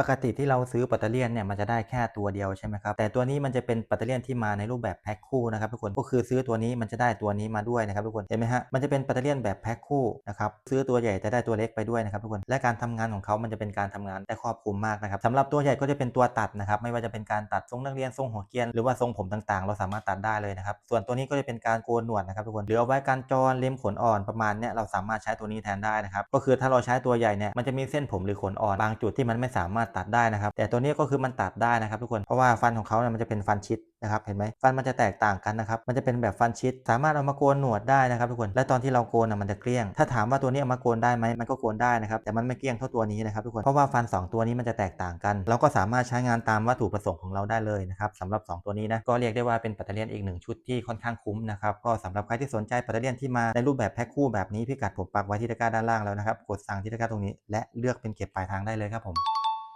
ปกติที่เราซื้อปัตเตอร์เลียนเนี่ยมันจะได้แค่ตัวเดียวใช่ไหมครับแต่ตัวนี้มันจะเป็นปัตเตอร์เลียนที่มาในรูปแบบแพ็คคู่นะครับทุกคนก็คือซื้อตัวนี้มันจะได้ตัวนี้มาด้วยนะครับทุกคนเห็นไหมฮะมันจะเป็นปัตเตอร์เลียนแบบแพ็คคู่นะครับซื้อตัวใหญ่จะได้ตัวเล็กไปด้วยนะครับทุกคนและการทำงานของเขามันจะเป็นการทำงานได้ครอบคลุมมากนะครับสำหรับตัวใหญ่ก็จะเป็นตัวตัดนะครับไม่ว่าจะเป็นการตัดทรงนักเรียนทรงหัวเกรียนหรือว่าทรงผมต่างๆ เราสามารถตัดได้เลยนะครับส่วนตัวนี้ก็จะเป็นการโกนหนวดนะครับทุกคนหรือเอาไว้การจรเล็มขนอ่อนประมาณเนี้ยเราสามารถใช้ตัวนี้แทนได้นะครับก็คือถ้าเราใช้ตัวใหญ่เนี่ยมันจะมีเส้นผมหรือขนอ่อนบางจุดที่มันไม่สามารถตัดได้นะครับ แต่ตัวนี้ก็คือมันตัดได้นะครับ ทุกคนเพราะว่าฟันของเขาเนี่ยมันจะเป็นฟันชิดนะครับเห็นไหมฟันมันจะแตกต่างกันนะครับมันจะเป็นแบบฟันชิด สามารถเอามาโกนหนวดได้นะครับทุกคนและตอนที่เราโกนนะมันจะเกลี้ยง ถ้าถามว่าตัวนี้เอามาโกนได้ไหมมันก็โกนได้นะครับแต่มันไม่เกลี้ยงเท่าตัวนี้นะครับทุกคนเพราะว่าฟัน 2 ตัวนี้มันจะแตกต่างกัน เราก็สามารถใช้งานตามวัตถุประสงค์ของเราได้เลยนะครับสำหรับ 2 ตัวนี้นะก็เรียกได้ว่าเป็นปัตเตอร์เลียนอีกหนึ่งชุดที่ค่อนข้างคุ้มนะครับก็สำหรับใครที่สนใจปัตเตอร์เลียนที่มาในรูปแบบแพ็คคู่แบบนี้พิกัดผมปักไว้ที่ตะกร้าด้านล่างแล้วนะครับกดสั่งที่ตะกร้าตรงนี้และเลือกเป็นเก็บปลายทางได้เลยครับผม